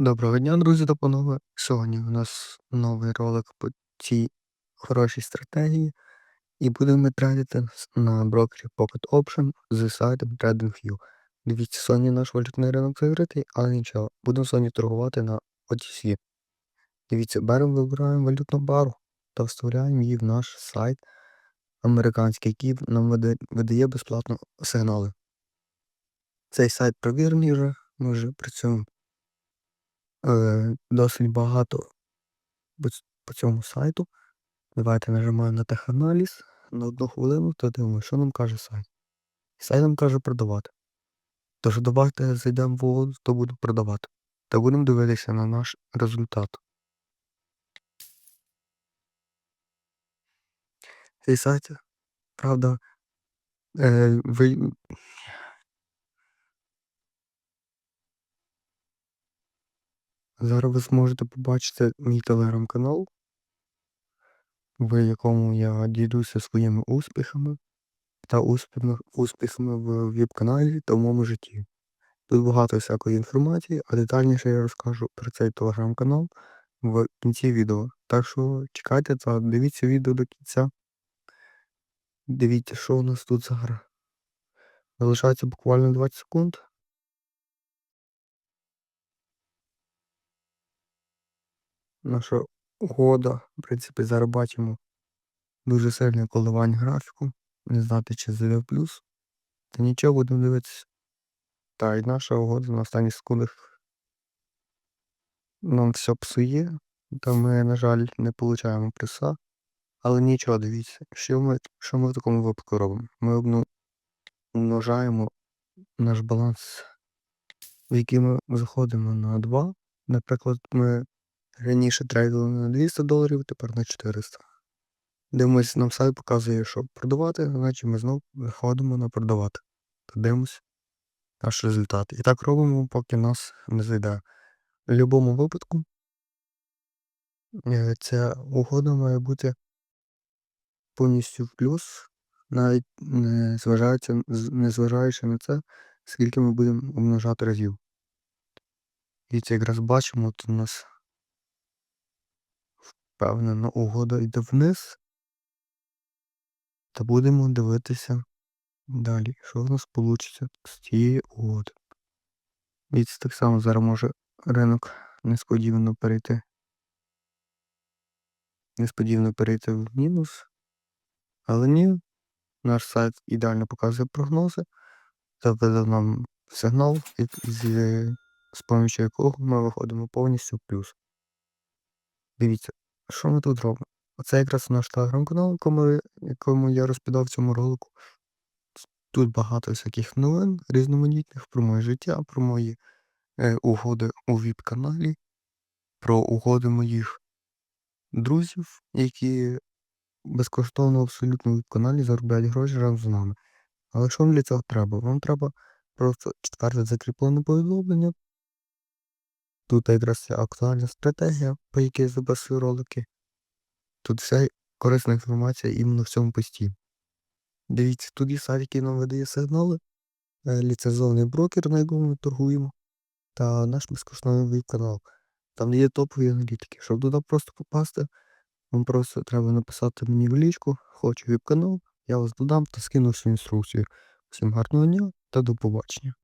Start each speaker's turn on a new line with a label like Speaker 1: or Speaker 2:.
Speaker 1: Доброго дня, друзі та панове. Сьогодні у нас новий ролик по цій хорошій стратегії, і будемо ми на брокері Pocket Option з сайтом TradingView. Дивіться, сьогодні наш валютний ринок закритий, але нічого, будемо сьогодні торгувати на OTC. Дивіться, беремо, вибираємо валютну пару та вставляємо її в наш сайт американський, який нам видає безплатно сигнали. Цей сайт провірений вже, ми вже працюємо е, досить багато по, по цьому сайту. Давайте нажимаємо на теханаліз на одну хвилину та дивимося, що нам каже сайт. Сайт нам каже продавати. Тож давайте зайдемо в угоду, то буду продавати. Та будемо дивитися на наш результат. Цей сайт, правда, е, ви... зараз ви зможете побачити мій телеграм-канал, в якому я ділюся своїми успіхами та успіхами, в веб-каналі та в моєму житті. Тут багато всякої інформації, а детальніше я розкажу про цей телеграм-канал в кінці відео. Так що чекайте та дивіться відео до кінця. Дивіться, що у нас тут зараз. Залишається буквально 20 секунд. Наша угода, в принципі, зараз бачимо дуже сильне коливання графіку. Не знати, чи зайде плюс. Та нічого, будемо дивитися. Та і наша угода на останніх секундах нам все псує. Та ми, на жаль, не получаємо плюса. Але нічого, дивіться, що ми, що ми в такому випадку робимо? Ми умножаємо наш баланс, в який ми заходимо на 2. Наприклад, ми раніше трейдили на 200 доларів, тепер на 400. Дивимось, нам сайт показує, що продавати, значить ми знову виходимо на продавати. Та дивимось наш результат. І так робимо, поки нас не зайде. В будь-якому випадку е, ця угода має бути повністю в плюс, навіть не зважаючи, не зважаючи на це, скільки ми будемо умножати разів. І це якраз бачимо, от у нас впевнена угода йде вниз. Та будемо дивитися далі, що в нас вийде з цієї угоди. І так само зараз може ринок несподівано перейти. Несподівано перейти в мінус. Але ні, наш сайт ідеально показує прогнози та веде нам сигнал, з, з якого ми виходимо повністю в плюс. Дивіться, що ми тут робимо? Оце якраз наш телеграм-канал, якому, я розповідав в цьому ролику. Тут багато всяких новин різноманітних про моє життя, про мої е, угоди у ВІП-каналі, про угоди моїх друзів, які безкоштовно абсолютно в ВІП-каналі заробляють гроші разом з нами. Але що вам для цього треба? Вам треба просто четверте закріплене повідомлення. Тут якраз актуальна стратегія, по якій записую ролики. Тут вся корисна інформація іменно в цьому пості. Дивіться, тут є сайт, який нам видає сигнали, е, ліцензований брокер, на якому ми торгуємо, та наш безкоштовний канал. Там є топові аналітики. Щоб туди просто попасти, вам просто треба написати мені в лічку, хочу віп-канал, я вас додам та скину всю інструкцію. Всім гарного дня та до побачення.